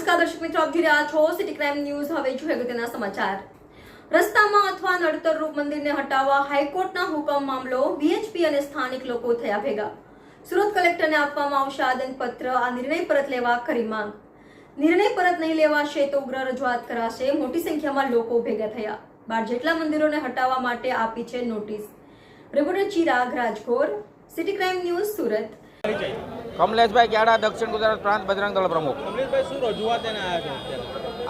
નમસ્કાર દર્શક મિત્રો આપ જોઈ રહ્યા છો સિટી ક્રાઇમ ન્યૂઝ, હવે જોઈએ અગત્યના સમાચાર. રસ્તામાં અથવા નડતરરૂપ મંદિરને હટાવવા હાઈકોર્ટના હુકમ મામલો વીએચપી અને સ્થાનિક લોકો થયા ભેગા. સુરત કલેક્ટરને આપવામાં આવશે આદનપત્ર આ નિર્ણય પરત લેવા કરી માંગ. નિર્ણય પરત નહીં લેવાશે તો ઉગ્ર રજૂઆત કરાશે. મોટી સંખ્યામાં લોકો ભેગા થયા. બાર જેટલા મંદિરોને હટાવવા માટે આપી છે notice. Reporter Chirag Rajgor city crime news, Surat. કમલેશભાઈ ગ્યાડા દક્ષિણ ગુજરાત પ્રાંત બજરંગ દળ પ્રમુખ.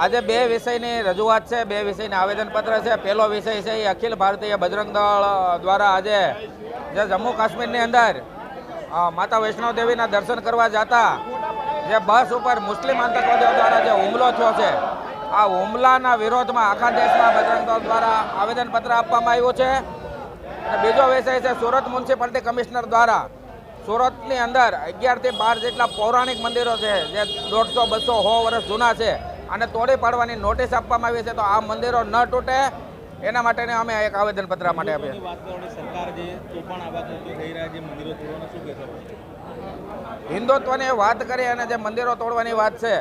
આજે બે વિષયની રજૂઆત છે બે વિષયને આવેદનપત્ર છે. પહેલો વિષય છે એ અખિલ ભારતીય બજરંગ દળ દ્વારા આજે જે જમ્મુ કાશ્મીરની અંદર માતા વૈષ્ણવ દેવીના દર્શન કરવા જતા જે બસ ઉપર મુસ્લિમ આતંકવાદીઓ દ્વારા જે હુમલો થયો છે આ હુમલાના વિરોધમાં આખા દેશમાં બજરંગ દળ દ્વારા આવેદનપત્ર આપવામાં આવ્યું છે. અને બીજો વિષય છે સુરત મ્યુનિસિપાલિટી કમિશનર દ્વારા સુરતની અંદર અગિયારથી બાર જેટલા પૌરાણિક મંદિરો છે જે દોઢસો બસો સો વર્ષ જૂના છે. અને તોડી પાડવાની નોટિસ આપવામાં આવી છે તો આ મંદિરો ન તૂટે. એના માટેને અમે એક આવેદનપત્ર માટે આપીએ. હિન્દુત્વની વાત કરી અને જે મંદિરો તોડવાની વાત છે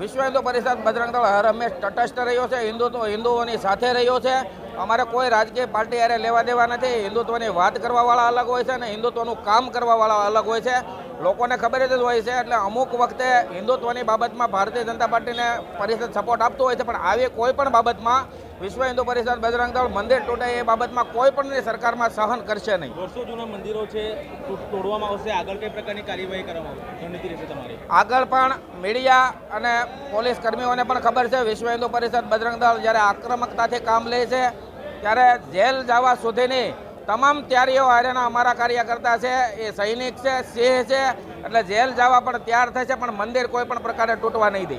વિશ્વ હિન્દુ પરિષદ બજરંગ દળ હર હંમેશ તટસ્થ રહ્યો છે હિન્દુત્વ હિન્દુઓની સાથે રહ્યો છે. અમારે કોઈ રાજકીય પાર્ટી યારે લેવા દેવા નથી. હિન્દુત્વની વાત કરવાવાળા અલગ હોય છે અને હિન્દુત્વનું કામ કરવાવાળા અલગ હોય છે. લોકોને ખબર જ હોય છે એટલે અમુક વખતે હિન્દુત્વની બાબતમાં ભારતીય જનતા પાર્ટીને પરિષદ સપોર્ટ આપતો હોય છે પણ આવી કોઈ પણ બાબતમાં વિશ્વ હિન્દુ પરિષદ બજરંગ દળ મંદિર તૂટે એ બાબતમાં કોઈ પણ સરકારમાં સહન કરશે નહીં. વર્ષો જૂના મંદિરો છે તોડવામાં આવશે. આગળ કઈ પ્રકારની કાર્યવાહી કરવામાં આવશે? રણનીતિ રહેશે તમારી. આગળ પણ મીડિયા અને પોલીસ કર્મીઓને પણ ખબર છે વિશ્વ હિન્દુ પરિષદ બજરંગ દળ જ્યારે આક્રમકતાથી કામ લે છે ત્યારે જેલ જવા સુધીની તમામ તૈયારીઓ હારેના અમારા કાર્યકર્તા છે, એ સૈનિક છે, સિંહ છે, એટલે જેલ જવા પણ તૈયાર થશે, પણ મંદિર કોઈ પણ પ્રકારે તૂટવા નહીં દે.